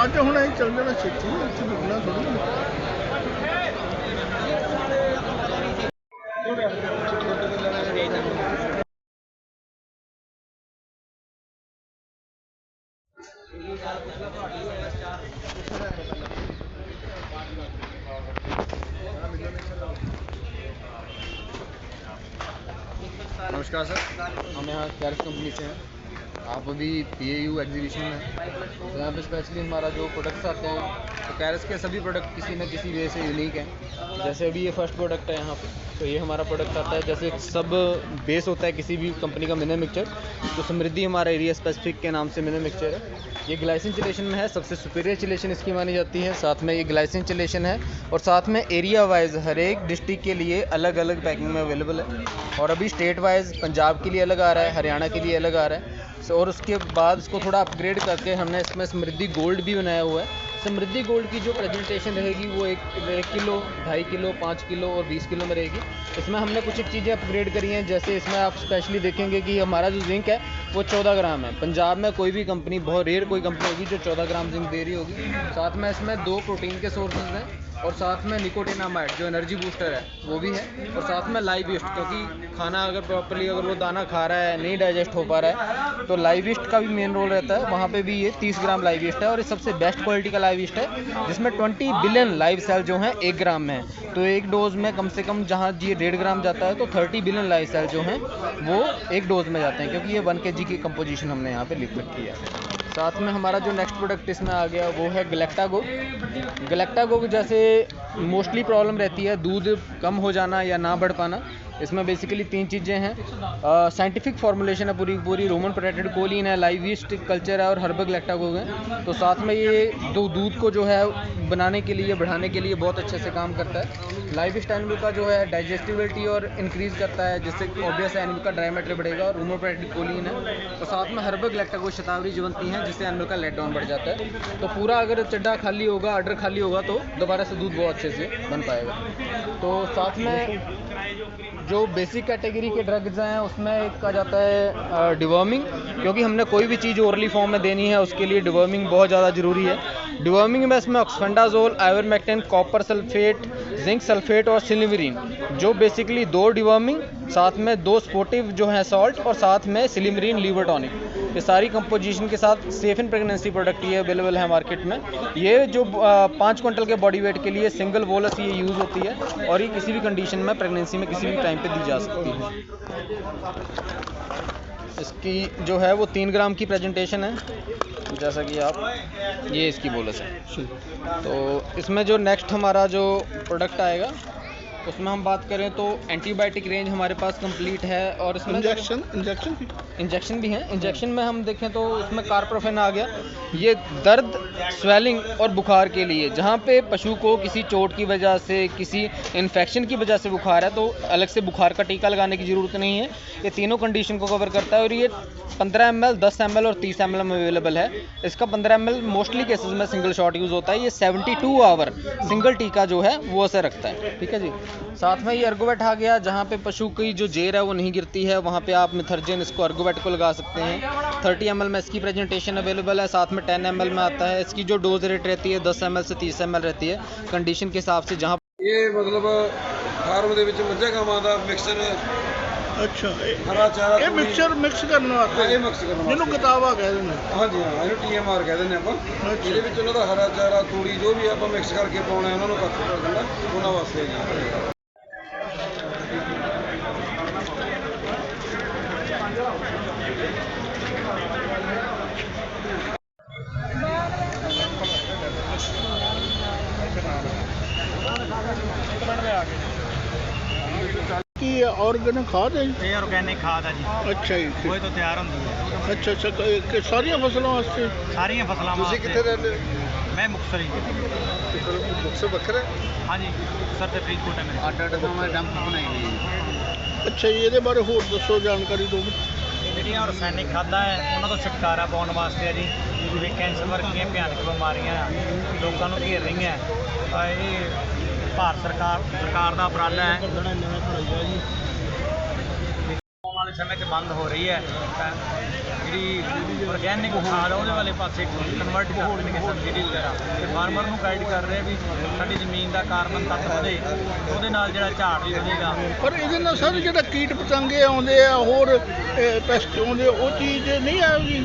ਅੱਜ ਹੁਣ ਅਸੀਂ ਚੱਲ ਜਾਣਾ ਛੇਤੀ ਇੱਥੇ ਰੁਕਣਾ ਥੋੜੀ नमस्कार सर हम यहाँ कैरस कंपनी से हैं आप अभी पी ए यू एग्जीबिशन में तो यहाँ पे स्पेशली हमारा जो प्रोडक्ट्स आते हैं तो कैरस के सभी प्रोडक्ट किसी न किसी वे से यूनिक हैं। जैसे अभी ये फ़र्स्ट प्रोडक्ट है यहाँ पे तो ये हमारा प्रोडक्ट आता है। जैसे सब बेस होता है किसी भी कंपनी का मिनरल मिक्सचर तो समृद्धि हमारा एरिया स्पेसिफिक के नाम से मिनरल मिक्सचर है। ये ग्लाइसिन चिलेशन में है, सबसे सुपीरियर चिलेशन इसकी मानी जाती है। साथ में ये ग्लाइसिन चिलेशन है, और साथ में एरिया वाइज हर एक डिस्ट्रिक्ट के लिए अलग अलग पैकिंग में अवेलेबल है। और अभी स्टेट वाइज पंजाब के लिए अलग आ रहा है, हरियाणा के लिए अलग आ रहा है। और उसके बाद इसको थोड़ा अपग्रेड करके हमने इसमें समृद्धि गोल्ड भी बनाया हुआ है। समृद्धि गोल्ड की जो प्रेजेंटेशन रहेगी वो एक एक किलो, ढाई किलो, पाँच किलो और बीस किलो में रहेगी। इसमें हमने कुछ एक चीज़ें अपग्रेड करी हैं, जैसे इसमें आप स्पेशली देखेंगे कि हमारा जो जिंक है, वो चौदह ग्राम है। पंजाब में कोई भी कंपनी बहुत रेयर कोई कंपनी होगी जो चौदह ग्राम जिंक दे रही होगी। साथ में इसमें दो प्रोटीन के सोर्सेज हैं। और साथ में निकोटिनामाइड, जो एनर्जी बूस्टर है, वो भी है। और साथ में लाइव ईस्ट क्योंकि खाना अगर प्रॉपरली अगर वो दाना खा रहा है, नहीं डाइजेस्ट हो पा रहा है तो लाइव ईस्ट का भी मेन रोल रहता है। वहाँ पे भी ये 30 ग्राम लाइव ईस्ट है और ये सबसे बेस्ट क्वालिटी का लाइव ईस्ट है, जिसमें 20 बिलियन लाइव सेल जो हैं, एक ग्राम में है। तो एक डोज में कम से कम जहाँ ये डेढ़ ग्राम जाता है तो 30 बिलियन लाइव सेल जो हैं, वो एक डोज में जाते हैं, क्योंकि ये वन के की कंपोजिशन हमने यहाँ पर लिक्विड की है। साथ में हमारा जो नेक्स्ट प्रोडक्ट इसमें आ गया वो है गलेक्टागो गलेक्टागो जैसे मोस्टली प्रॉब्लम रहती है दूध कम हो जाना या ना बढ़ पाना इसमें बेसिकली तीन चीज़ें हैं। साइंटिफिक फॉर्मुलेशन है पूरी पूरी रोमन प्रोटेक्टेड कोलिन है लाइव ईस्ट कल्चर है और हर्बल गलेक्टागो है तो साथ में ये दो दूध को जो है बनाने के लिए, बढ़ाने के लिए बहुत अच्छे से काम करता है। लाइव ईस्ट एनिमल का जो है डाइजेस्टिबिलिटी और इंक्रीज करता है, जिससे ऑब्वियस एनिमल का ड्राइमेट्री बढ़ेगा और रोमन प्रोटेक्टेड कोलिन है। तो साथ में हर्बल गलेक्टागो शतावरी जो बनती हैं, जिससे एनिमल का लेट डाउन बढ़ जाता है। तो पूरा अगर चड्डा खाली होगा ऑर्डर खाली होगा तो दोबारा से दूध बहुत अच्छे से बन पाएगा। तो साथ में जो बेसिक कैटेगरी के ड्रग्स हैं, उसमें एक कहा जाता है डिवर्मिंग क्योंकि हमने कोई भी चीज़ ओरली फॉर्म में देनी है, उसके लिए डिवर्मिंग बहुत ज़्यादा ज़रूरी है। डिवर्मिंग में इसमें oxfendazole ivermectin copper sulphate zinc sulphate और सिलिवरिन जो बेसिकली दो डिवर्मिंग साथ में दो स्पोर्टिव जो है सॉल्ट और साथ में सिलिमरीन लीवर टॉनिक ये सारी कंपोजिशन के साथ सेफ़ इन प्रेगनेंसी प्रोडक्ट ये अवेलेबल है मार्केट में। ये जो पाँच क्विंटल के बॉडी वेट के लिए सिंगल वोलस ये यूज़ होती है और ये किसी भी कंडीशन में प्रेगनेंसी में किसी भी टाइम पे दी जा सकती है। इसकी जो है वो तीन ग्राम की प्रेजेंटेशन है। जैसा कि आप, ये इसकी बोलस है। तो इसमें जो नेक्स्ट हमारा जो प्रोडक्ट आएगा उसमें हम बात करें तो एंटीबायोटिक रेंज हमारे पास कंप्लीट है और इसमें इंजेक्शन इंजेक्शन भी। इंजेक्शन भी हैं। इंजेक्शन में हम देखें तो उसमें कारप्रोफेन आ गया। ये दर्द स्वेलिंग और बुखार के लिए जहाँ पे पशु को किसी चोट की वजह से किसी इन्फेक्शन की वजह से बुखार है तो अलग से बुखार का टीका लगाने की ज़रूरत नहीं है। ये तीनों कंडीशन को कवर करता है और ये 15 एम एल दस एम एल और 30 एम एल में अवेलेबल है। इसका 15 एम एल मोस्टली केसेज में सिंगल शॉट यूज़ होता है। ये 72 आवर सिंगल टीका जो है वो असर रखता है। ठीक है जी? साथ में ये अर्गोवेट आ गया, जहाँ पे पशु की जो जेर है वो नहीं गिरती है, वहाँ पे आप मिथर्जन इसको अर्गोवेट को लगा सकते हैं। 30 एम में इसकी प्रेजेंटेशन अवेलेबल है, साथ में 10 एम में आता है। इसकी जो डोज रेट रहती है 10 एम से 30 एम रहती है कंडीशन के हिसाब से जहाँ ये मतलब फार्म मिक्सर ਅੱਛਾ। ਇਹ ਹਰਾ ਚਾਰਾ ਇਹ ਤੂੜੀ- ਮਿਕਸਚਰ ਮਿਕਸ ਕਰਨ ਹਾਂ, ਇਹ ਵਾਸਤੇ ਮਿਕਸ ਕਰਨ ਜਿਹਨੂੰ ਵਾਸਤੇ। ਕਿਤਾਬਾ ਕਹਿ ਦਿੰਦੇ ਹਾਂਜੀ ਹਾਂ ਇਹਨੂੰ ਟੀਐਮਆਰ ਕਹਿ ਦਿੰਦੇ ਆਪਾਂ। ਅੱਛਾ। ਇਹਦੇ ਵਿੱਚ ਉਹਨਾਂ ਦਾ ਹਰਾ ਚਾਰਾ ਤੂੜੀ ਜੋ ਵੀ ਆਪਾਂ ਮਿਕਸ ਕਰਕੇ ਪਾਉਣਾ ਉਹਨਾਂ ਨੂੰ ਕੱਟ ਕਰ ਦਿੰਦਾ। ਉਹਨਾਂ ਵਾਸਤੇ ਜੀ। ਆਰਗੈਨਿਕ ਖਾਦ ਹੈ ਜੀ? ਇਹ ਆਰਗੈਨਿਕ ਖਾਦ ਆ ਜੀ। ਅੱਛਾ ਜੀ ਗੋਹੇ ਤੋਂ ਤਿਆਰ ਹੁੰਦੀ ਹੈ। ਅੱਛਾ ਅੱਛਾ ਕ- ਕਿ ਸਾਰੀਆਂ ਫਸਲਾਂ ਵਾਸਤੇ? ਸਾਰੀਆਂ ਫਸਲਾਂ ਤੁਸੀਂ ਵਾਸਤੇ। ਕਿੱਥੇ ਰਹਿੰਦੇ ਮੈਂ ਮੁਕਤਸਰ ਹੀ ਮੁਕਸਰ ਵੱਖਰਾ ਹਾਂਜੀ ਮੁਕਤਸਰ ਤੇ ਫਰੀਦਕੋਟ ਹੈ ਮੇਰੇ ਅੱਡ ਅੱਡ ਥਾਵਾਂ ਡੰਪ ਬਣਾਈ ਹੋਈ ਅੱਛਾ ਜੀ ਇਹਦੇ ਬਾਰੇ ਹੋਰ ਦੱਸੋ ਜਾਣਕਾਰੀ ਦਿਓ ਜਿਹੜੀਆਂ ਰਸਾਇਣਿਕ ਖਾਦਾਂ ਹੈ ਉਹਨਾਂ ਤੋਂ ਛੁਟਕਾਰਾ ਪਾਉਣ ਵਾਸਤੇ ਆ ਜੀ। ਜਿਵੇਂ ਕੈਂਸਰ ਵਰਗੀਆਂ ਭਿਆਨਕ ਬਿਮਾਰੀਆਂ ਲੋਕਾਂ ਨੂੰ ਘੇਰ ਰਹੀਆਂ ਆ ਇਹ ਭਾਰਤ ਸਰਕਾਰ ਸਰਕਾਰ ਦਾ ਉਪਰਾਲਾ ਹੈ। ਆਉਣ ਸਮੇਂ 'ਚ ਬੰਦ ਹੋ ਰਹੀ ਹੈ। ਜਿਹੜੀ ਆਰਗੈਨਿਕ ਖਾਦ ਉਹਦੇ ਵਾਲੇ ਪਾਸੇ ਕਨਵਰਟ ਕਰ ਰਹੇ ਨੇ ਸਬਸਿਡੀ ਵਗੈਰਾ ਤੇ ਫਾਰਮਰ ਨੂੰ ਗਾਈਡ ਕਰ ਰਹੇ ਵੀ ਸਾਡੀ ਜ਼ਮੀਨ ਦਾ ਕਾਰਬਨ ਤੱਤ ਵਧੇ। ਉਹਦੇ ਨਾਲ ਜਿਹੜਾ ਝਾੜ ਵੀ ਵਧੇਗਾ। ਪਰ ਇਹਦੇ ਨਾਲ ਸਰ ਜਿਹੜਾ ਕੀਟ ਪਤੰਗੇ ਆਉਂਦੇ ਆ, ਹੋਰ ਪੈਸਟ ਆਉਂਦੇ ਉਹ ਚੀਜ਼ ਨਹੀਂ ਆਉਗੀ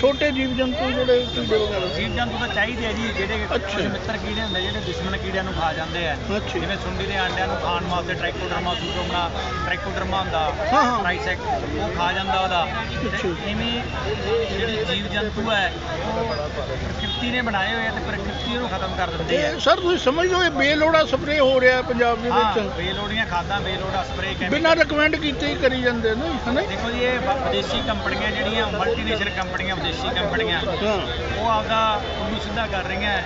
ਛੋਟੇ ਜੀਵ ਜੰਤੂ ਜਿਹੜੇ ਕੀੜੇ ਵਗੈਰਾ ਜੀਵ ਜੰਤੂ ਤਾਂ ਚਾਹੀਦੇ ਆ ਜੀ ਜਿਹੜੇ ਅੱਛਾ। ਕੁਝ ਮਿੱਤਰ ਕੀੜੇ ਹੁੰਦੇ ਜਿਹੜੇ ਦੁਸ਼ਮਣ ਕੀੜਿਆਂ ਨੂੰ ਖਾ ਜਾਂਦੇ ਆ ਅੱਛਾ। ਜਿਵੇਂ ਸੁੰਡੀ ਦੇ ਆਂਡਿਆਂ ਨੂੰ ਖਾਣ ਵਾਸਤੇ ਟ੍ਰਾਈਕੋਡਰਮਾ ਸੂਡੋਮਨਾ ਟ੍ਰਾਈਕੋਡਰਮਾ ਹੁੰਦਾ ਹਾਂ, ਹਾਂ। ਟ੍ਰਾਈਸੈਕ ਉਹ ਖਾ ਜਾਂਦਾ ਉਹਦਾ ਅੱਛਾ। ਤੇ ਇਵੇਂ ਜਿਹੜੇ ਜੀਵ ਜੰਤੂ ਹੈ ਉਹ ਪ੍ਰਕਿਰਤੀ ਨੇ ਬਣਾਏ ਹੋਏ ਆ ਤੇ ਪ੍ਰਕਿਰਤੀ ਉਹਨੂੰ ਖਤਮ ਕਰ ਦਿੰਦੀ ਹੈ ਸਰ ਤੁਸੀਂ ਸਮਝਦੇ ਹੋ ਇਹ ਬੇਲੋੜਾ ਸਪਰੇ ਹੋ ਰਿਹਾ ਪੰਜਾਬ ਦੇ ਹਾਂ ਵਿੱਚ ਬੇਲੋੜੀਆਂ ਖਾਦਾਂ ਬੇਲੋੜਾ ਸਪਰੇਅ ਕੈਮੀਕਲ ਬਿਨਾਂ ਰეკਮੈਂਡ ਕੀਤੇ ਹੀ ਕਰੀ ਜਾਂਦੇ ਨੇ ਹਨਾ ਦੇਖੋ ਜੀ ਇਹ ਵਿਦੇਸ਼ੀ ਕੰਪਨੀਆਂ ਜਿਹੜੀਆਂ ਮਲਟੀਨੇਸ਼ਨਲ ਕੰਪਨੀਆਂ ਵਿਦੇਸ਼ੀ ਕੰਪਨੀਆਂ। ਹਾਂ। ਉਹ ਆਪਦਾ ਉਹਨੂੰ ਸਿੱਧਾ ਕਰ ਰਹੀਆਂ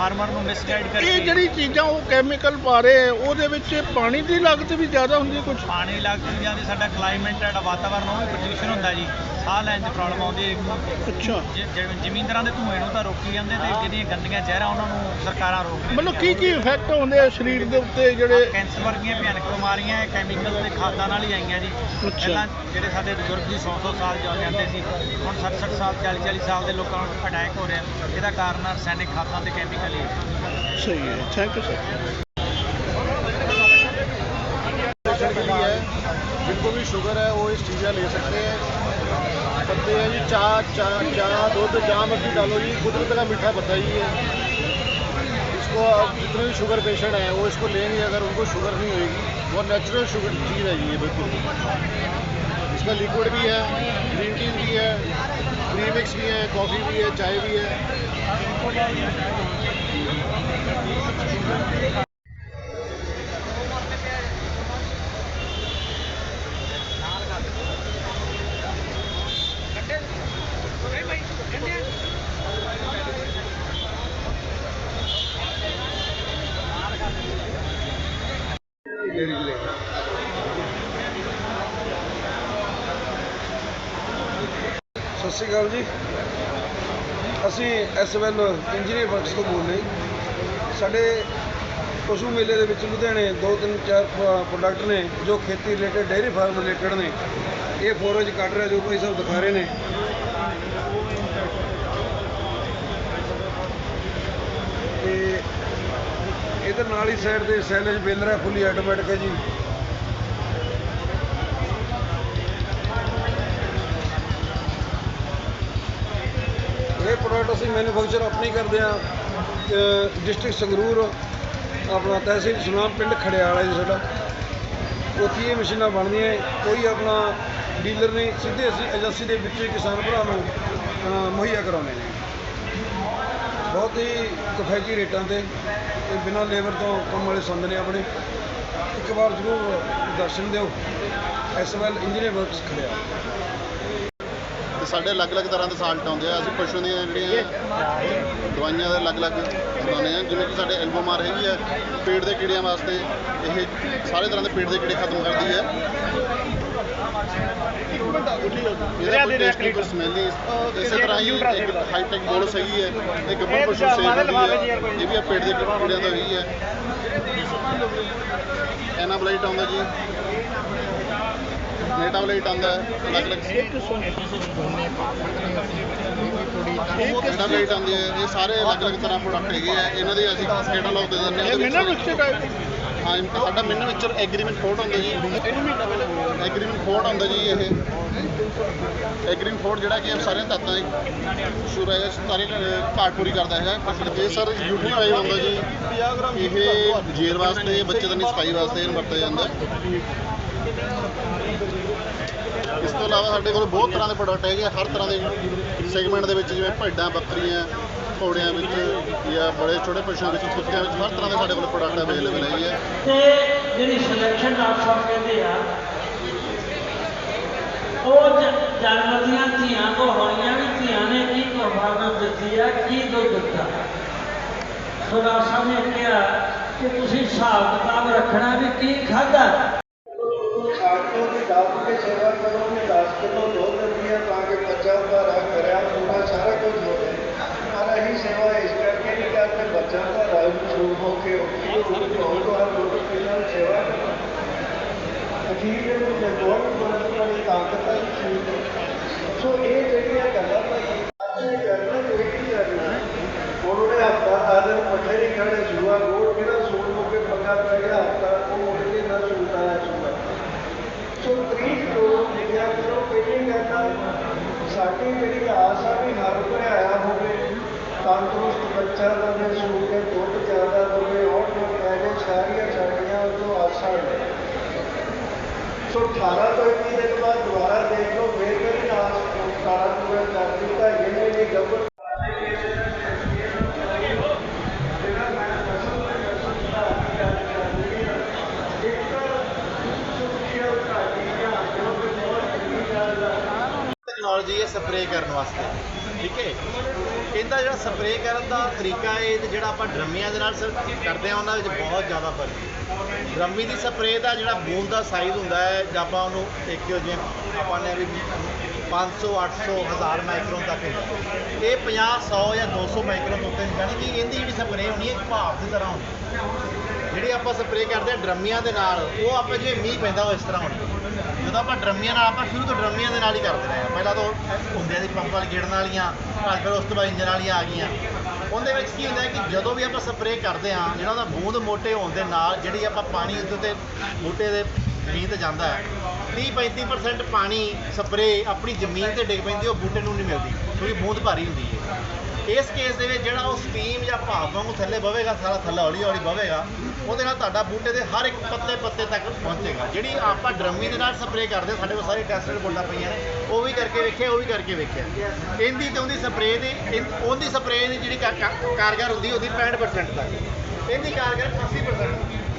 ਫਾਰਮਰ ਨੂੰ ਮਿਸਗਾਈਡ ਕਰਕੇ। ਇਹ ਜਿਹੜੀ ਚੀਜ਼ਾਂ ਉਹ ਕੈਮੀਕਲ ਪਾ ਰਹੇ ਆ, ਉਹਦੇ ਵਿੱਚ ਪਾਣੀ ਦੀ ਲਾਗਤ ਵੀ ਜ਼ਿਆਦਾ ਹੁੰਦੀ ਹੈ ਕੁਝ ਪਾਣੀ ਲੱਗ ਜਾਂਦੀ ਸਾਡਾ ਕਲਾਈਮੇਟ ਜਿਹੜਾ ਵਾਤਾਵਰਨ ਉਹ ਪ੍ਰਦੂਸ਼ਣ ਹੁੰਦਾ ਜੀ। ਸਾਹ ਲੈਣ 'ਚ ਪ੍ਰੋਬਲਮ ਆਉਂਦੀ ਹੈ। ਅੱਛਾ। ਜ- ਜਿਵੇਂ ਜ਼ਮੀਨਦਾਰਾਂ ਦੇ ਧੂਏ ਨੂੰ ਤਾਂ ਰੋਕੀ ਜਾਂਦੇ ਤੇ ਜਿਹੜੀਆਂ ਗੰਦੀਆਂ ਜ਼ਹਿਰਾਂ ਉਹਨਾਂ ਨੂੰ ਸਰਕਾਰਾਂ ਰੋਕ ਰਹੀਆਂ ਮਤਲਬ ਕੀ ਕੀ ਇਫੈਕਟ ਹੁੰਦੇ ਆ ਸਰੀਰ ਦੇ ਉੱਤੇ ਜਿਹੜੇ ਕੈਂਸਰ ਵਰਗੀਆਂ ਭਿਆਨਕ ਬਿਮਾਰੀਆਂ ਇਹ ਕੈਮੀਕਲ ਤੇ ਖਾਦਾਂ ਨਾਲ ਹੀ ਆਈਆਂ ਜੀ। ਅੱਛਾ। ਪਹਿਲਾਂ ਜਿਹੜੇ ਸਾਡੇ ਬਜ਼ੁਰਗ ਜੀ 100-100 ਸਾਲ ਜਿਉ ਜਾਂਦੇ ਸੀ ਹੁਣ 60-60 ਸਾਲ 40-40 ਸਾਲ ਦੇ ਲੋਕਾਂ ਨੂੰ ਅਟੈਕ ਹੋ ਰਿਹਾ। ਇਹਦਾ ਕਾਰਨ ਆ ਰਸਾਇਣਿਕ ਖਾਦਾਂ ਤੇ ਕੈਮੀਕਲ सही है थैंक यू सर जिनको भी शुगर है, वो इस चीज़ें ले सकते हैं। पत्ते हैं जी चा चा चा दूध चा मक्खी डालो जी। कुदरत का मीठा पता ही है। इसको आप जितने भी शुगर पेशेंट हैं, वो इसको लेंगे अगर उनको शुगर नहीं होगी, वो नेचुरल शुगर चीज़ है ये बिल्कुल। इसमें लिक्विड भी है ग्रीन टी भी है प्री मिक्स भी है कॉफ़ी भी है, चाय भी है। ਸਤਿ ਸ਼੍ਰੀ ਅਕਾਲ ਜੀ ਅਸੀਂ ਐਸਵੈਲ ਇੰਜੀਨੀਅਰ ਵਰਕਸ ਤੋਂ ਬੋਲ ਰਹੇ ਸਾਡੇ ਪਸ਼ੂ ਮੇਲੇ ਦੇ ਵਿੱਚ ਲੁਧਿਆਣੇ ਦੋ ਤਿੰਨ ਚਾਰ ਪ੍ਰੋਡਕਟ ਨੇ ਜੋ ਖੇਤੀ ਰਿਲੇਟਡ ਡੇਅਰੀ ਫਾਰਮ ਰਿਲੇਟਡ ਨੇ। ਇਹ ਫੋਰਜ ਕੱਢ ਰਿਹਾ ਜੋ ਭਾਈ ਸਾਹਿਬ ਦਿਖਾ ਰਹੇ ਨੇ। ਤੇ ਇਹਦੇ ਨਾਲ ਹੀ ਸਾਈਡ ਤੇ ਸੈਲੇਜ ਬੇਲਰ ਹੈ ਫੁੱਲੀ ਆਟੋਮੈਟਿਕ ਹੈ ਜੀ। ਇਹ ਪ੍ਰੋਡਕਟ ਅਸੀਂ ਮੈਨੂਫੈਕਚਰ ਆਪਣੀ ਕਰਦੇ ਆ ਡਿਸਟ੍ਰਿਕਟ ਸੰਗਰੂਰ, ਆਪਣਾ ਤਹਿਸੀਲ ਸੁਨਾਮ ਪਿੰਡ ਖੜਿਆਲ ਜੀ ਸਾਡਾ। ਉੱਥੇ ਇਹ ਮਸ਼ੀਨਾਂ ਬਣਦੀਆਂ, ਕੋਈ ਆਪਣਾ ਡੀਲਰ ਨਹੀਂ, ਸਿੱਧੇ ਅਸੀਂ ਏਜੰਸੀ ਦੇ ਵਿੱਚ ਕਿਸਾਨ ਭਰਾ ਨੂੰ ਮੁਹੱਈਆ ਕਰਾਉਂਦੇ ਨੇ ਬਹੁਤ ਹੀ ਕਿਫਾਇਤੀ ਰੇਟਾਂ ਤੇ ਤੇ ਬਿਨਾਂ ਲੇਬਰ ਤੋਂ ਕੰਮ ਵਾਲੇ ਸੰਦ ਨੇ ਆਪਣੇ। ਇੱਕ ਵਾਰ ਜ਼ਰੂਰ ਦਰਸ਼ਨ ਦਿਓ। ਐਸਵੈਲ ਇੰਜੀਨੀਅਰ ਵਰਕਸ ਖੜਿਆ ਤੇ ਸਾਡੇ ਅਲੱਗ-ਅਲੱਗ ਤਰ੍ਹਾਂ ਦੇ ਸਾਲਟ ਆਉਂਦੇ ਆ। ਅਸੀਂ ਪਸ਼ੂ ਦੀਆਂ ਜਿਹੜੀਆਂ ਦਵਾਈਆਂ ਦੇ ਅਲੱਗ-ਅਲੱਗ ਬਣਾਉਂਦੇ ਆ। ਜਿਵੇਂ ਕਿ ਸਾਡੇ ਐਲਬੋਮਾਰ ਹੈਗੀ ਆ ਪੇਟ ਦੇ ਕੀੜਿਆਂ ਵਾਸਤੇ ਇਹ ਸਾਰੇ ਤਰ੍ਹਾਂ ਦੇ ਪੇਟ ਦੇ ਕੀੜੇ ਖਤਮ ਕਰਦੀ ਹੈ। ਇਹਦਾ ਕੋਈ ਟੇਸਟ ਨਹੀਂ ਕੋਈ ਸਮੈਲ ਨਹੀਂ। ਇਸੇ ਤਰ੍ਹਾਂ ਹੀ ਇੱਕ ਹਾਈਟੈਕ ਬੋਲਸ ਹੈਗੀ ਹੈ ਇਹ ਗੱਭਰ ਪਸ਼ੂ ਸੇਵ ਹੁੰਦੀ ਹੈ। ਇਹ ਵੀ ਆ ਪੇਟ ਦੇ ਕੀੜਿਆਂ ਦਾ ਹੈਗੀ ਹੈ। ਐਨਾਬਲਾਈਟ ਆਉਂਦਾ ਜੀ। ਨੇਟਾਬਲਾਈਟ ਆਉਂਦਾ ਹੈ ਅਲੱਗ-ਅਲੱਗ ਨੇਟਾਬਲਾਈਟ ਆਉਂਦੀ ਹੈ ਇਹ ਸਾਰੇ ਅਲੱਗ-ਅਲੱਗ ਤਰ੍ਹਾਂ ਪ੍ਰੋਡਕਟ ਹੈਗੇ ਆ ਇਹਨਾਂ ਦੇ ਅਸੀਂ ਕੈਟਾਲੌਗ ਦੇ ਦਿੰਦੇ ਹਾਂ ਹਾਂ। ਇਹ ਸਾਡਾ ਮੈਨੂਫੈਕਚਰ ਐਗਰੀਮੈਂਟ ਕੋਡ ਹੁੰਦਾ ਜੀ। ਐਗਰੀਮੈਂਟ ਕੋਡ ਹੁੰਦਾ ਜੀ ਇਹ। ਐਗਰੀਮੈਂਟ ਕੋਡ ਜਿਹੜਾ ਕਿ ਸਾਰੀਆਂ ਤੱਤਾਂ ਦੀ ਸ਼ੁਰੂ ਹੈ ਸਾਰੇ ਘਾਟ ਪੂਰੀ ਕਰਦਾ ਹੈਗਾ। ਇਹ ਸਰ ਯੂਟੀ ਆਇਲ ਹੁੰਦਾ ਜੀ। ਇਹ ਜੇਰ ਵਾਸਤੇ ਬੱਚੇ ਦਾ ਸਫ਼ਾਈ ਵਾਸਤੇ ਇਹਨੂੰ ਵਰਤਿਆ ਜਾਂਦਾ। ਹੈ। ਇਸ ਤੋਂ ਇਲਾਵਾ ਸਾਡੇ ਕੋਲ ਬਹੁਤ ਤਰ੍ਹਾਂ ਦੇ ਪ੍ਰੋਡਕਟ ਹੈਗੇ ਆ, ਹਰ ਤਰ੍ਹਾਂ ਦੇ ਸੈਗਮੈਂਟ ਦੇ ਵਿੱਚ ਜਿਵੇਂ ਭੇਡਾਂ ਬੱਕਰੀਆਂ ਘੋੜਿਆਂ ਵਿੱਚ ਜਾਂ ਬੜੇ ਛੋਟੇ ਪਸ਼ੂਆਂ ਵਿੱਚ ਕੁੱਤਿਆਂ ਵਿੱਚ ਹਰ ਤਰ੍ਹਾਂ ਦੇ ਸਾਡੇ ਕੋਲ ਪ੍ਰੋਡਕਟ ਅਵੇਲੇਬਲ ਹੈਗੇ ਤੇ ਜਿਹੜੀ ਸਿਲੈਕਸ਼ਨ ਡਾਕਟਰ ਕਹਿੰਦੇ ਆ ਉਹ ਜ- ਦੀਆਂ ਧੀਆਂ ਤੋਂ ਹੋਈਆਂ ਵੀ ਧੀਆਂ ਨੇ ਕੀ ਕੁਰਬਾਨੀ ਦਿੱਤੀ ਆ ਕੀ ਦੁੱਧ ਦਿੱਤਾ? ਸੋ ਸਾਹਿਬ ਨੇ ਕਿਹਾ ਕਿ ਤੁਸੀਂ ਹਿਸਾਬ ਕਿਤਾਬ ਰੱਖਣਾ ਵੀ ਕੀ ਖਾਧਾ? ਸਰੀਰ ਦੇ ਵਿੱਚ ਜੋੜ ਨੂੰ ਬੋਲਣ ਦੀ ਤਾਕਤ ਹੈ ਸੋ ਇਹ ਜਿਹੜੀਆਂ ਗੱਲਾਂ ਮੈਂ ਟੈਕਨੋਲੋਜੀ ਹੈ ਸਪਰੇਅ ਕਰਨ ਵਾਸਤੇ, ਠੀਕ ਹੈ? ਇਹਦਾ ਜਿਹੜਾ ਸਪਰੇਅ ਕਰਨ ਦਾ ਤਰੀਕਾ ਹੈ ਤੇ ਜਿਹੜਾ ਆਪਾਂ ਡਰਮੀਆਂ ਦੇ ਨਾਲ ਸ- ਕਰਦੇ ਆ ਉਹਨਾਂ ਵਿੱਚ ਬਹੁਤ ਜ਼ਿਆਦਾ ਫ਼ਰਕ ਹੈ। ਡਰਮੀ ਦੀ ਸਪਰੇਅ ਦਾ ਜਿਹੜਾ ਬੂੰਦ ਦਾ ਸਾਈਜ਼ ਹੁੰਦਾ ਹੈ, ਜਾਂ ਆਪਾਂ ਉਹਨੂੰ ਦੇਖਿਓ ਜਿਵੇਂ ਆਪਾਂ ਨੇ ਵੀ 500 800 1000 ਮਾਈਕਰੋਨ ਤੱਕ ਹੁੰਦਾ ਇਹ 50 100 ਜਾਂ 200 ਮਾਈਕਰੋਨ ਤੋਂ ਉੱਤੇ ਨਹੀਂ ਜਾਣੀ ਕਿ ਇਹਦੀ ਜਿਹੜੀ ਸਪਰੇਅ ਹੋਣੀ ਹੈ ਇੱਕ ਦੀ ਤਰ੍ਹਾਂ ਹੋਣੀ ਜਿਹੜੀ ਆਪਾਂ ਸਪਰੇਅ ਕਰਦੇ ਆ ਡਰਮੀਆਂ ਦੇ ਨਾਲ, ਉਹ ਆਪਾਂ ਜਿਵੇਂ ਮੀਂਹ ਪੈਂਦਾ ਉਹ ਇਸ ਤਰ੍ਹਾਂ ਹੋਣੀ ਜਦੋਂ ਆਪਾਂ ਡਰਮੀਆਂ ਨਾਲ, ਆਪਾਂ ਸ਼ੁਰੂ ਤੋਂ ਡਰਮੀਆਂ ਦੇ ਨਾਲ ਹੀ ਕਰਦੇ ਰਹੇ ਹਾਂ। ਪਹਿਲਾਂ ਤਾਂ ਉਹ ਹੁੰਦੇ ਸੀ ਪੰਪ ਵਾਲੀ ਗੇੜਨ ਵਾਲੀਆਂ, ਅੱਜ ਫਿਰ ਉਸ ਤੋਂ ਬਾਅਦ ਇੰਜਨ ਵਾਲੀਆਂ ਆ ਗਈਆਂ। ਉਹਦੇ ਵਿੱਚ ਕੀ ਹੁੰਦਾ ਕਿ ਜਦੋਂ ਵੀ ਆਪਾਂ ਸਪਰੇਅ ਕਰਦੇ ਹਾਂ, ਜਿਹੜਾ ਉਹਦਾ ਬੂੰਦ ਮੋਟੇ ਹੋਣ ਦੇ ਨਾਲ, ਜਿਹੜੀ ਆਪਾਂ ਪਾਣੀ ਉਹਦੇ ਤੇ ਬੂਟੇ ਦੇ ਜ਼ਮੀਨ ਤੇ ਜਾਂਦਾ ਹੈ। 30 35% ਪਾਣੀ ਸਪਰੇਅ ਆਪਣੀ ਜ਼ਮੀਨ ਤੇ ਡਿੱਗ ਪੈਂਦੀ ਉਹ ਬੂਟੇ ਨੂੰ ਨਹੀਂ ਮਿਲਦੀ ਕਿਉਂਕਿ ਬੂੰਦ ਭਾਰੀ ਹੁੰਦੀ ਹੈ। ਇਸ ਕੇਸ ਦੇ ਵਿੱਚ ਜਿਹੜਾ ਉਹ ਸਟੀਮ ਜਾਂ ਭਾਪ ਵਾਂਗੂ ਥੱਲੇ ਬਵੇਗਾ ਸਾਰਾ ਥੱਲੇ ਹੌਲੀ ਹੌਲੀ ਬਵੇਗਾ ਉਹਦੇ ਨਾਲ ਤੁਹਾਡਾ ਬੂਟੇ ਦੇ ਹਰ ਇੱਕ ਪੱਤੇ ਪੱਤੇ ਤੱਕ ਪਹੁੰਚੇਗਾ। ਜਿਹੜੀ ਆਪਾਂ ਡਰਮੀ ਦੇ ਨਾਲ ਸਪਰੇਅ ਕਰਦੇ ਹਾਂ, ਸਾਡੇ ਕੋਲ ਸਾਰੇ ਟੈਸਟ ਬੋਲਾਂ ਪਈਆਂ ਨੇ ਉਹ ਵੀ ਕਰਕੇ ਵੇਖਿਆ ਉਹ ਵੀ ਕਰਕੇ ਵੇਖਿਆ। ਇਹਦੀ ਤੇ ਉਹਦੀ ਸਪਰੇਅ ਦੀ ਇਹ- ਉਹਦੀ ਸਪਰੇਅ ਦੀ ਜਿਹੜੀ ਕਾ- ਕਾਰਗਰ ਹੁੰਦੀ ਉਹਦੀ 65% ਤੱਕ। ਇਹਦੀ ਕਾਰਗਰ 80%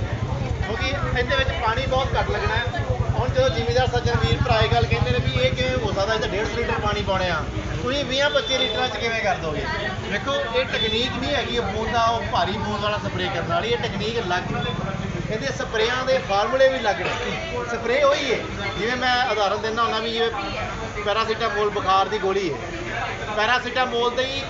ਕਿਉਂਕਿ ਇਹਦੇ ਵਿੱਚ ਪਾਣੀ ਬਹੁਤ ਘੱਟ ਲੱਗਣਾ ਹੈ। ਹੁਣ ਜਦੋਂ ਜ਼ਿਮੀਦਾਰ ਸੱਜਣ ਵੀਰ ਭਰਾ ਗੱਲ ਕਹਿੰਦੇ ਨੇ ਵੀ ਇਹ ਕਿਵੇਂ ਹੋ ਸਕਦਾ ਇਹ ਤਾਂ 150 ਲੀਟਰ ਪਾਣੀ ਪਾਉਣੇ ਆ। ਤੁਸੀਂ 20 25 ਲੀਟਰਾਂ ਚ ਕਿਵੇਂ ਕਰ ਦੋਗੇ? ਦੇਖੋ, ਇਹ ਟੈਕਨੀਕ ਨਹੀਂ ਹੈਗੀ ਉਹ ਬੂੰਦ ਦਾ ਉਹ ਭਾਰੀ ਬੂੰਦ ਵਾਲਾ ਸਪਰੇਅ ਕਰਨ ਵਾਲੀ, ਇਹ ਟੈਕਨੀਕ ਅਲੱਗ ਇਹਦੇ ਸਪਰੇਆਂ ਦੇ ਫਾਰਮੂਲੇ ਵੀ ਲੱਗ ਨੇ। ਸਪਰੇਅ ਉਹੀ ਹੈ। ਜਿਵੇਂ ਮੈਂ ਉਦਾਹਰਨ ਦਿੰਦਾ ਹੁੰਦਾ ਵੀ ਜਿਵੇਂ ਪੈਰਾਸੀਟਾਮੋਲ ਬੁਖਾਰ ਦੀ ਗੋਲੀ ਹੈ। ਪੈਰਾਸੀਟਾਮੋਲ ਤੇ ਹੀ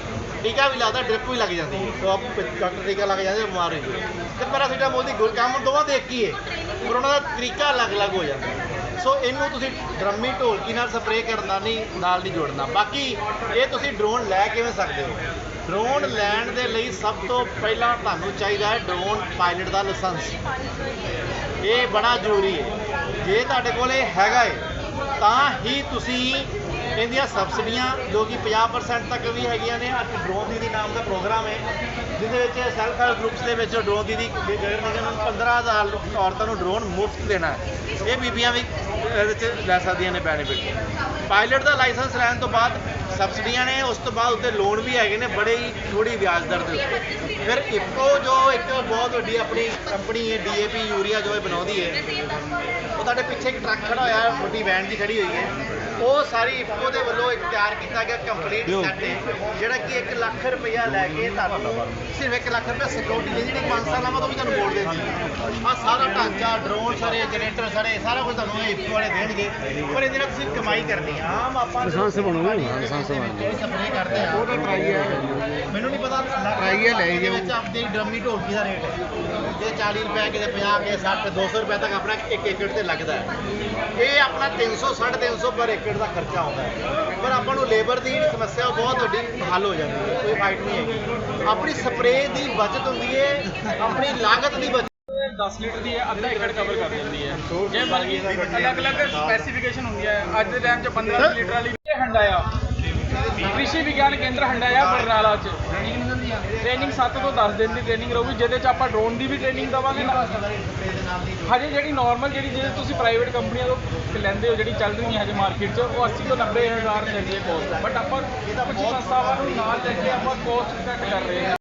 ਟੀਕਾ ਵੀ ਲੱਗਦਾ, ਡ੍ਰਿਪ ਵੀ ਲੱਗ ਜਾਂਦੀ ਹੈ। ਉਹ ਆਪ ਡਾਕਟਰ ਟੀਕਾ ਲੱਗ ਜਾਂਦੇ, ਬਿਮਾਰ ਹੋ ਜਾਂਦੇ। ਤੇ ਪੈਰਾਸੀਟਾਮੋਲ ਦੀ ਗੋਲੀ ਕੰਮ ਦੋਵਾਂ ਦੇ ਇੱਕ ਹੀ ਹੈ, ਪਰ ਉਹਨਾਂ ਦਾ ਤਰੀਕਾ ਅਲੱਗ-ਅਲੱਗ ਹੋ ਜਾਂਦਾ। ਸੋ ਇਹਨੂੰ ਤੁਸੀਂ ਡਰਮੀ ਢੋਲਕੀ ਨਾਲ ਸਪਰੇਅ ਕਰਨਾ ਨਹੀਂ, ਨਾਲ ਨਹੀਂ ਜੋੜਨਾ। ਬਾਕੀ ਇਹ ਤੁਸੀਂ ਡਰੋਨ ਲੈ ਕਿਵੇਂ ਸਕਦੇ ਹੋ? ਡਰੋਨ ਲੈਣ ਦੇ ਲਈ ਸਭ ਤੋਂ ਪਹਿਲਾਂ ਤੁਹਾਨੂੰ ਚਾਹੀਦਾ ਹੈ ਡਰੋਨ ਪਾਇਲਟ ਦਾ ਲਾਇਸੈਂਸ। ਇਹ ਬੜਾ ਜ਼ਰੂਰੀ ਹੈ। ਜੇ ਤੁਹਾਡੇ ਕੋਲ ਇਹ ਹੈਗਾ ਹੈ ਤਾਂ ਹੀ ਤੁਸੀਂ ਇਹਦੀਆਂ ਸਬਸਿਡੀਆਂ ਜੋ ਕਿ 50% ਤੱਕ ਵੀ ਹੈਗੀਆਂ ਨੇ। ਅੱਜ ਡਰੋਨ ਦੀਦੀ ਨਾਮ ਦਾ ਪ੍ਰੋਗਰਾਮ ਹੈ ਜਿਹਦੇ ਵਿੱਚ ਸੈਲਫ ਹੈਲਪ ਗਰੁੱਪਸ ਦੇ ਵਿੱਚ ਡਰੋਨ ਦੀਦੀ ਨਗਰ ਨਿਗਮ ਨੂੰ 15000 ਔਰਤਾਂ ਨੂੰ ਡਰੋਨ ਮੁਫਤ ਦੇਣਾ ਹੈ। ਇਹ ਬੀਬੀਆਂ ਵੀ ਇਹਦੇ 'ਚ ਲੈ ਸਕਦੀਆਂ ਨੇ ਬੈਨੀਫਿਟ ਪਾਇਲਟ ਦਾ ਲਾਇਸੈਂਸ ਲੈਣ ਤੋਂ ਬਾਅਦ ਸਬਸਿਡੀਆਂ ਨੇ, ਉਸ ਤੋਂ ਬਾਅਦ ਉੱਤੇ ਲੋਨ ਵੀ ਹੈਗੇ ਨੇ, ਬੜੇ ਹੀ ਥੋੜੀ ਵਿਆਜ ਦਰ ਦੇ ਉੱਤੇ। ਫਿਰ ਇਫਕੋ ਜੋ ਇੱਕ ਬਹੁਤ ਵੱਡੀ ਆਪਣੀ ਕੰਪਨੀ ਹੈ ਡੀਏਪੀ ਯੂਰੀਆ ਜੋ ਇਹ ਬਣਾਉਂਦੀ ਹੈ, ਉਹ ਤੁਹਾਡੇ ਪਿੱਛੇ ਇੱਕ ਟਰੱਕ ਖੜਾ ਹੋਇਆ, ਵੱਡੀ ਵੈਨ ਦੀ ਖੜੀ ਹੋਈ ਹੈ। ਉਹ ਸਾਰੀ ਇਫਕੋ ਦੇ ਵੱਲੋਂ ਇੱਕ ਤਿਆਰ ਕੀਤਾ ਗਿਆ ਕੰਪਲੀਟ ਸੈੱਟ ਹੈ ਜਿਹੜਾ ਕਿ 1 ਲੱਖ ਰੁਪਇਆ ਲੈ ਕੇ ਤੁਹਾਨੂੰ ਸਿਰਫ 1 ਲੱਖ ਰੁਪਇਆ ਸਿਕਿਉਰਿਟੀ ਦੇ ਜਿਹੜੀ 5 ਸਾਲਾਂ ਬਾਅਦ ਉਹ ਵੀ ਤੁਹਾਨੂੰ ਮੋੜ ਦੇਗੀ ਆ ਸਾਰਾ ਢਾਂਚਾ ਡਰੋਨ ਸਾਰੇ ਜਨਰੇਟਰ ਸਾਰੇ ਸਾਰਾ ਕੁਝ ਤੁਹਾਨੂੰ ਇਫਕੋ ਵਾਲੇ ਦੇਣਗੇ। ਪਰ ਇਹਦੇ ਨਾਲ ਤੁਸੀਂ ਕਮਾਈ ਕਰਨੀ ਹੈ। ਆਮ ਆਪਾਂ ਲਾਇਸੈਂਸ ਬਣਾਉਣਾ ਲਾਇਸੈਂਸ ਬਣਾਉਣਾ ਸਪਰੇ ਕਰਦੇ ਆ। ਉਹ ਤਾਂ ਟਰਾਈ ਹੈ ਮੈਨੂੰ ਨਹੀਂ ਪਤਾ ਟਰਾਈ ਹੈ ਲੈ ਜੇ ਵਿੱਚ ਆਪਣੀ ਡਰਮੀ ਢੋਲਕੀ ਦਾ ਰੇਟ ਹੈ। ਜੇ 40 ਰੁਪਏ ਕਿਤੇ 50 ਕੇ 60 200 ਰੁਪਏ ਤੱਕ ਆਪਣਾ 1 ਏਕੜ ਤੇ ਲੱਗਦਾ ਹੈ। ਇਹ ਆਪਣਾ 300 350 ਪਰ ਏਕੜ ਦਾ ਖਰਚਾ ਆਉਂਦਾ ਹੈ। ਪਰ ਆਪਾਂ ਨੂੰ ਲੇਬਰ ਦੀ ਸਮੱਸਿਆ ਉਹ ਬਹੁਤ ਵੱਡੀ ਹੱਲ ਹੋ ਜਾਂਦੀ ਹੈ ਕੋਈ ਫਾਈਟ ਨਹੀਂ ਹੈਗੀ। ਆਪਣੀ ਸਪਰੇਅ ਦੀ ਬਚਤ ਹੁੰਦੀ ਹੈ ਆਪਣੀ ਲਾਗਤ ਦੀ ਬਚਤ। 10 ਲੀਟਰ ਦੀ ਹੈ ਅੱਧਾ ਏਕੜ ਕਵਰ ਕਰ ਦਿੰਦੀ ਹੈ। ਜੇ ਬਾਕੀ ਅਲੱਗ-ਅਲੱਗ ਸਪੈਸੀਫਿਕੇਸ਼ਨ ਹੁੰਦੀ ਹੈ ਅੱਜ ਦੇ ਟਾਈਮ 'ਚ 15 ਲੀਟਰ ਵਾਲੀ ਇਹ ਹੰਡਾ ਆ ਕ੍ਰਿਸ਼ੀ ਵਿਗਿਆਨ ਕੇਂਦਰ ਹੰਡਾ ਆ ਬਰਨਾਲਾ 'ਚ। ਟ੍ਰੇਨਿੰਗ 7 ਤੋਂ 10 ਦਿਨ ਦੀ ਟ੍ਰੇਨਿੰਗ ਰਹੂਗੀ, ਜਿਹਦੇ 'ਚ ਆਪਾਂ ਡਰੋਨ ਦੀ ਵੀ ਟ੍ਰੇਨਿੰਗ ਦਵਾਂਗੇ ਹਜੇ ਜਿਹੜੀ ਨਾਰਮਲ ਜਿਹੜੀ ਜੇ ਤੁਸੀਂ ਪ੍ਰਾਈਵੇਟ ਕੰਪਨੀਆਂ ਤੋਂ ਲੈਂਦੇ ਹੋ, ਜਿਹੜੀ ਚੱਲ ਰਹੀ ਹੈ ਹਜੇ ਮਾਰਕੀਟ 'ਚ, ਉਹ 80 ਤੋਂ 90 ਹਜ਼ਾਰ ਲੈਂਦੀ ਹੈ ਕੋਸਟ ਬਟ ਆਪਾਂ ਕੁਝ ਸੰਸਥਾਵਾਂ ਨੂੰ ਨਾਲ ਲੈ ਕੇ ਆਪਾਂ ਕੋਸਟ ਘੱਟ ਕਰ ਰਹੇ ਹਾਂ।